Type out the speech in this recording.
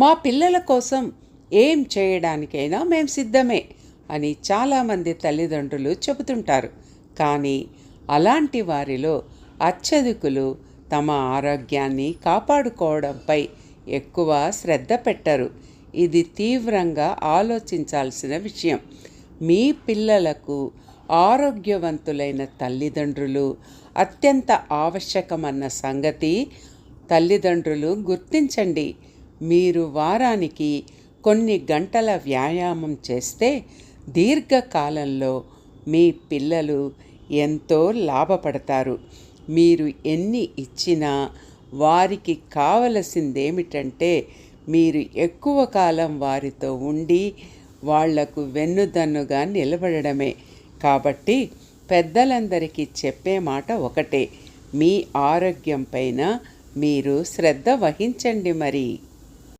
మా పిల్లల కోసం ఏం చేయడానికైనా మేము సిద్ధమే అని చాలామంది తల్లిదండ్రులు చెబుతుంటారు. కానీ అలాంటి వారిలో అత్యధికులు తమ ఆరోగ్యాన్ని కాపాడుకోవడంపై ఎక్కువ శ్రద్ధ పెట్టరు. ఇది తీవ్రంగా ఆలోచించాల్సిన విషయం. మీ పిల్లలకు ఆరోగ్యవంతులైన తల్లిదండ్రులు అత్యంత ఆవశ్యకమన్న సంగతి తల్లిదండ్రులు గుర్తించండి. మీరు వారానికి కొన్ని గంటల వ్యాయామం చేస్తే దీర్ఘకాలంలో మీ పిల్లలు ఎంతో లాభపడతారు. మీరు ఎన్ని ఇచ్చినా వారికి కావలసిందేమిటంటే మీరు ఎక్కువ కాలం వారితో ఉండి వాళ్ళకు వెన్నుదన్నుగా నిలబడడమే. కాబట్టి పెద్దలందరికీ చెప్పే మాట ఒకటే. మీ ఆరోగ్యం పైన మీరు శ్రద్ధ వహించండి మరి.